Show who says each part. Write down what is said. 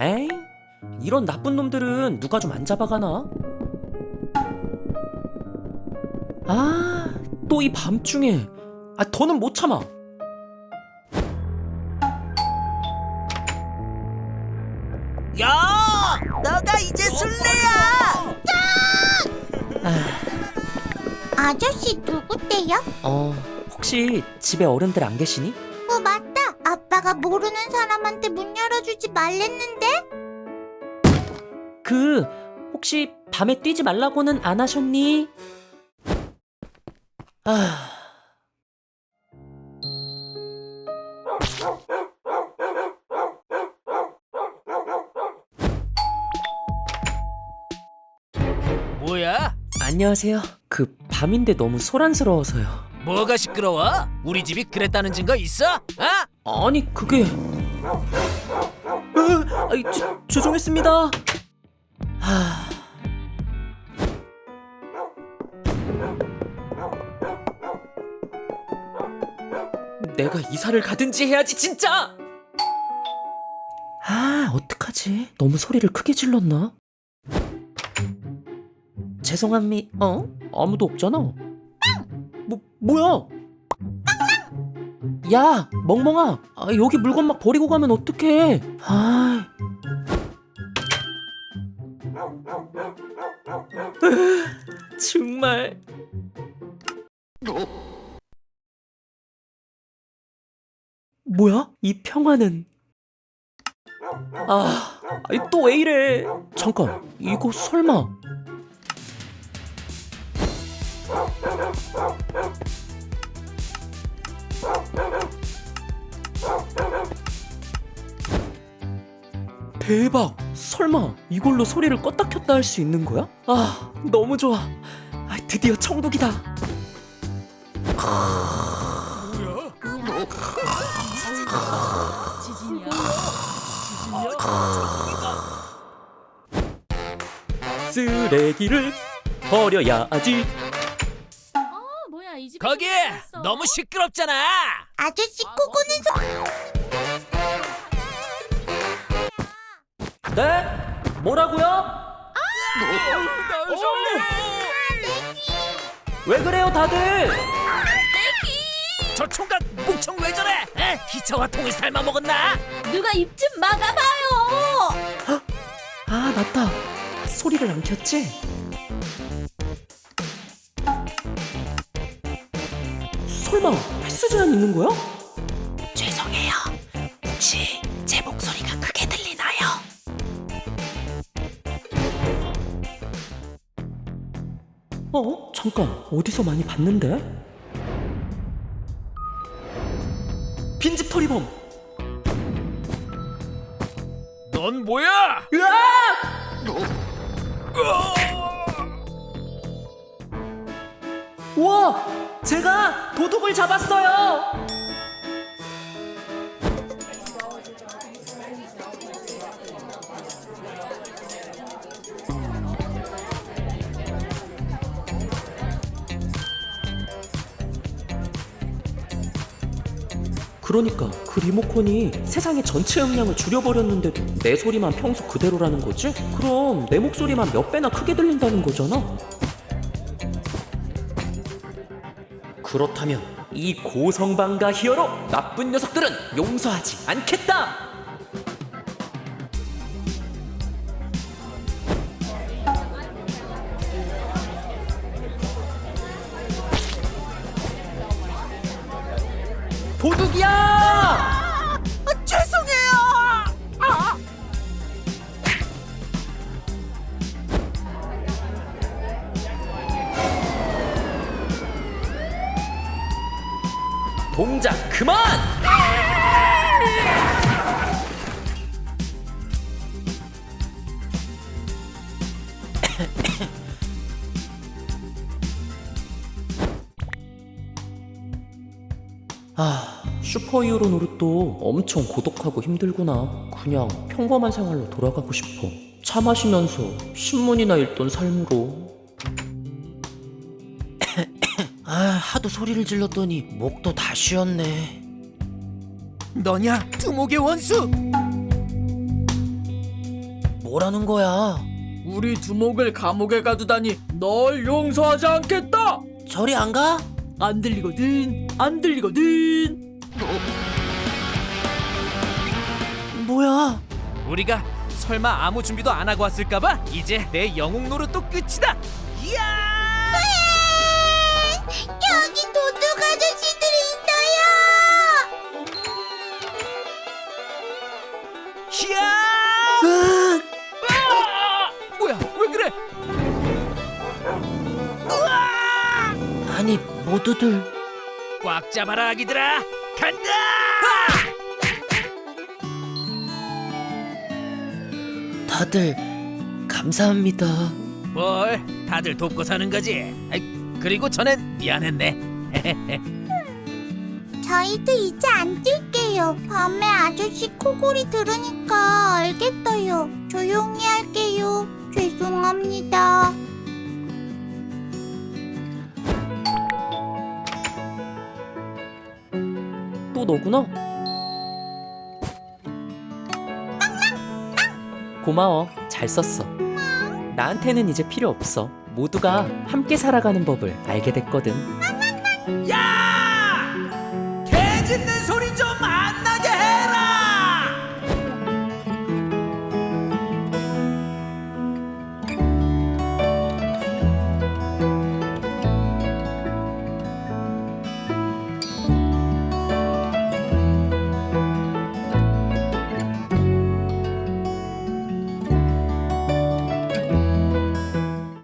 Speaker 1: 에이, 이런 나쁜 놈들은 누가 좀 안 잡아가나? 아, 또 이 밤중에. 아, 더는 못 참아.
Speaker 2: 아저씨 누구세요?
Speaker 1: 어, 혹시 집에 어른들 안 계시니?
Speaker 2: 어 맞다 아빠가 모르는 사람한테 문 열어주지 말랬는데
Speaker 1: 그, 혹시 밤에 뛰지 말라고는 안 하셨니? 아,
Speaker 3: 뭐야?
Speaker 1: 안녕하세요. 그, 밤인데 너무 소란스러워서요.
Speaker 3: 뭐가 시끄러워? 우리 집이 그랬다는 증거 있어? 어?
Speaker 1: 아니 그게 으, 아이, 죄, 죄송했습니다 하... 내가 이사를 가든지 해야지 진짜 아 어떡하지 너무 소리를 크게 질렀나 죄송합니 어? 아무도 없잖아 뭐, 뭐야 야, 멍멍아, 아, 여기 물건 막 버리고 가면 어떡해? 아, 정말. 뭐야? 이 평화는? 아, 또왜 이래? 잠깐, 이거 설마? 대박! 설마 이걸로 소리를 껐다 켰다 할 수 있는 거야? 아, 너무 좋아. 아, 드디어 천국이다. 쓰레기를 버려야지.
Speaker 3: 거기 너무 시끄럽잖아.
Speaker 2: 아저씨 코고는 소...
Speaker 1: 네? 뭐라고요? 나왜 그래요, 다들?
Speaker 3: 저 총각 묵청 왜 저래? 에? 기차와 통을 삶아 먹었나?
Speaker 4: 누가 입 좀 막아봐요.
Speaker 1: 아, 맞다. 소리를 안 켰지? 설마 횟수 제한 있는 거야? 죄송해요. 혹시 제 목소리가 크게 들리나요? 어? 잠깐, 어디서 많이 봤는데? 빈집 털이범!
Speaker 3: 넌 뭐야?
Speaker 1: 우와! 제가 도둑을 잡았어요! 그러니까 그 리모컨이 세상의 전체 음량을 줄여버렸는데도 내 소리만 평소 그대로라는 거지? 그럼 내 목소리만 몇 배나 크게 들린다는 거잖아? 그렇다면 이 고성방가 히어로 나쁜 녀석들은 용서하지 않겠다! 도둑이야! 동작 그만! 아, 슈퍼히어로 노릇도 엄청 고독하고 힘들구나. 그냥 평범한 생활로 돌아가고 싶어. 차 마시면서 신문이나 읽던 삶으로. 하도 소리를 질렀더니 목도 다 쉬었네.
Speaker 3: 너냐 두목의 원수
Speaker 1: 뭐라는 거야?
Speaker 5: 우리 두목을 감옥에 가두다니 널 용서하지 않겠다.
Speaker 1: 저리 안 가?
Speaker 5: 안 들리거든. 안 들리거든.
Speaker 1: 뭐야?
Speaker 3: 우리가 설마 아무 준비도 안 하고 왔을까봐 이제 내 영웅 노릇도 끝이다 이야
Speaker 1: 모두들
Speaker 3: 꽉 잡아라 아기들아 간다
Speaker 1: 다들 감사합니다.
Speaker 3: 뭘 다들 돕고 사는 거지 아이, 그리고 전엔 미안했네
Speaker 2: 저희도 이제 안 뛸게요. 밤에 아저씨 코골이 들으니까 알겠어요. 조용히 할게요. 죄송합니다.
Speaker 1: 또 너구나? 고마워. 잘 썼어. 나한테는 이제 필요 없어. 모두가 함께 살아가는 법을 알게 됐거든.
Speaker 3: 야